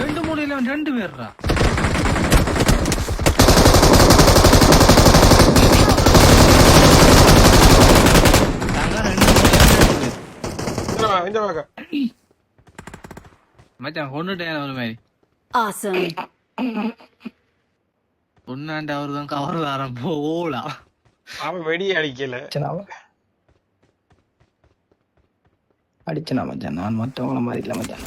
ரெண்டு மூலையில அவன் ரெண்டு பேர்ரா மச்சான் கொண்டுட்டேன் ஒரு மாதிரி. Awesome. ஒன்னாண்டு அவரு தான் கவர் வாரம் போலா. அவன் வெடியே அடிக்கல. அடிச்சனா மச்சான் நான் மற்றவங்கள மாதிரி இல்லை மச்சான்.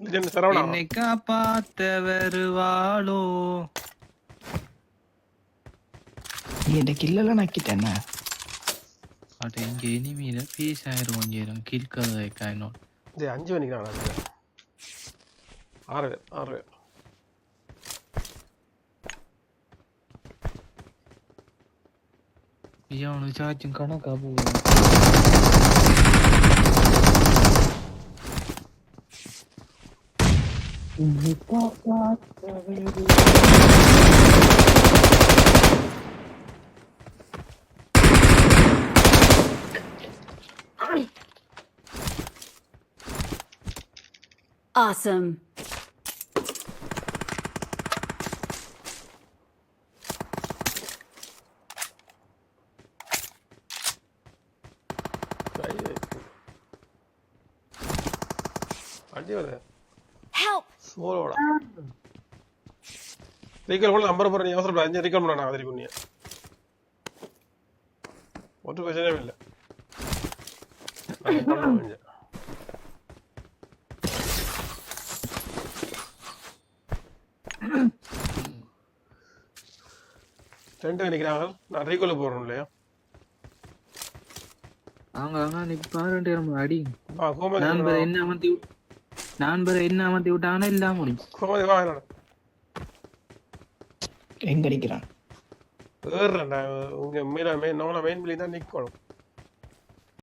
லெஜெண்ட் சரவணா? என்னை காப்பாத்த வருவாளோ? நீ இந்த கில்லெல்லாம் நக்கிட்டேன்ன அட இங்க இனிமேல பீஸ் ஆயிரும் கொஞ்சம் கில்கதை காயினோட அஞ்சு மணிக்கு ஆறு பேர் ஆறு. பேர் Beyano cacın kana kabuğu. Awesome. Recall பண்ண நான் அதிரி பண்ணிய ஒரு பிரச்சனையும் இல்லை நான் பண்ணுவேன் கொஞ்சம். ரெண்டு நினைக்கிறாங்க நான் ரீகால் போறோம் இல்லையா அவங்க அவங்க நிப்பா ரெண்டு பேரும் அடி. நான் பெற என்ன அமர்த்தி நான் பெற என்ன அமர்த்தி விட்டாங்கன்னா இல்லாம என்னோட எங்க அடிக்கிறான் ஏறுறேன்டா உங்க மேல மெயின் நம்மள மெயின் தான் நிக்கணும்.